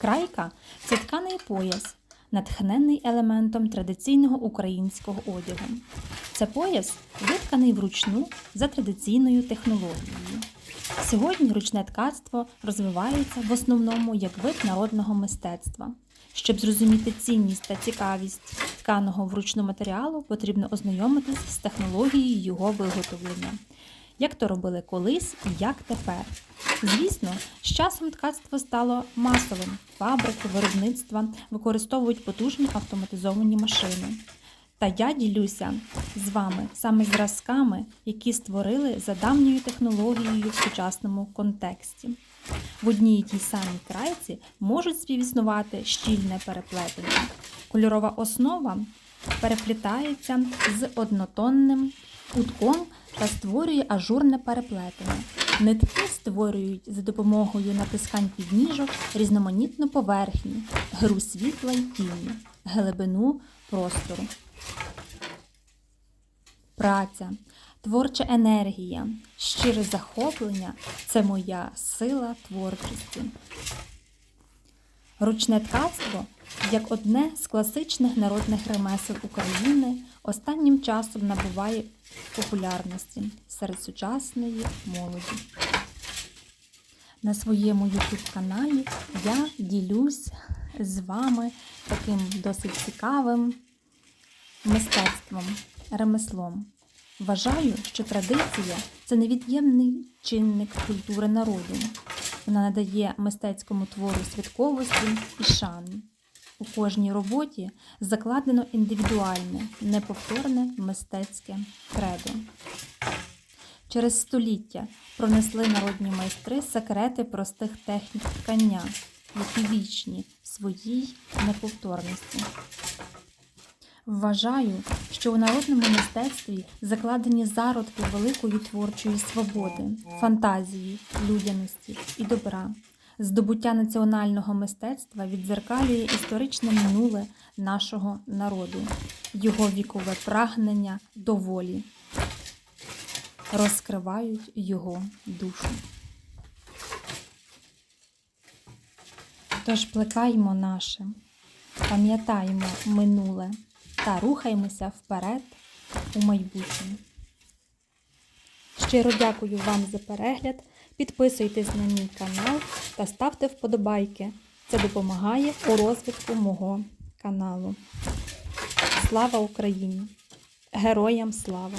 Крайка це тканий пояс, натхнений елементом традиційного українського одягу. Це пояс витканий вручну за традиційною технологією. Сьогодні ручне ткацтво розвивається в основному як вид народного мистецтва. Щоб зрозуміти цінність та цікавість тканого вручну матеріалу, потрібно ознайомитись з технологією його виготовлення, як то робили колись і як тепер. Звісно, з часом ткацтво стало масовим. Фабрики, виробництва використовують потужні автоматизовані машини. Та я ділюся з вами саме зразками, які створили за давньою технологією в сучасному контексті. В одній і тій самій крайці можуть співіснувати щільне переплетення. Кольорова основа переплітається з однотонним утком та створює ажурне переплетення. Нитки створюють за допомогою натискань підніжок різноманітну поверхню, гру світла й тіні, глибину простору. Праця, творча енергія, щире захоплення це моя сила творчості. Ручне ткацтво, як одне з класичних народних ремесел України, останнім часом набуває популярності серед сучасної молоді. На своєму YouTube каналі я ділюсь з вами таким досить цікавим мистецтвом, ремеслом. Вважаю, що традиція це невід'ємний чинник культури народу. Вона надає мистецькому твору святковості і шани. У кожній роботі закладено індивідуальне, неповторне мистецьке кредо. Через століття пронесли народні майстри секрети простих технік ткання, які вічні в своїй неповторності. Вважаю, що у народному мистецтві закладені зародки великої творчої свободи, фантазії, людяності і добра. Здобуття національного мистецтва віддзеркалює історичне минуле нашого народу, його вікове прагнення до волі, розкривають його душу. Тож плекаймо наше, пам'ятаймо минуле та рухаємося вперед у майбутнє. Щиро дякую вам за перегляд. Підписуйтесь на мій канал та ставте вподобайки. Це допомагає у розвитку мого каналу. Слава Україні! Героям слава!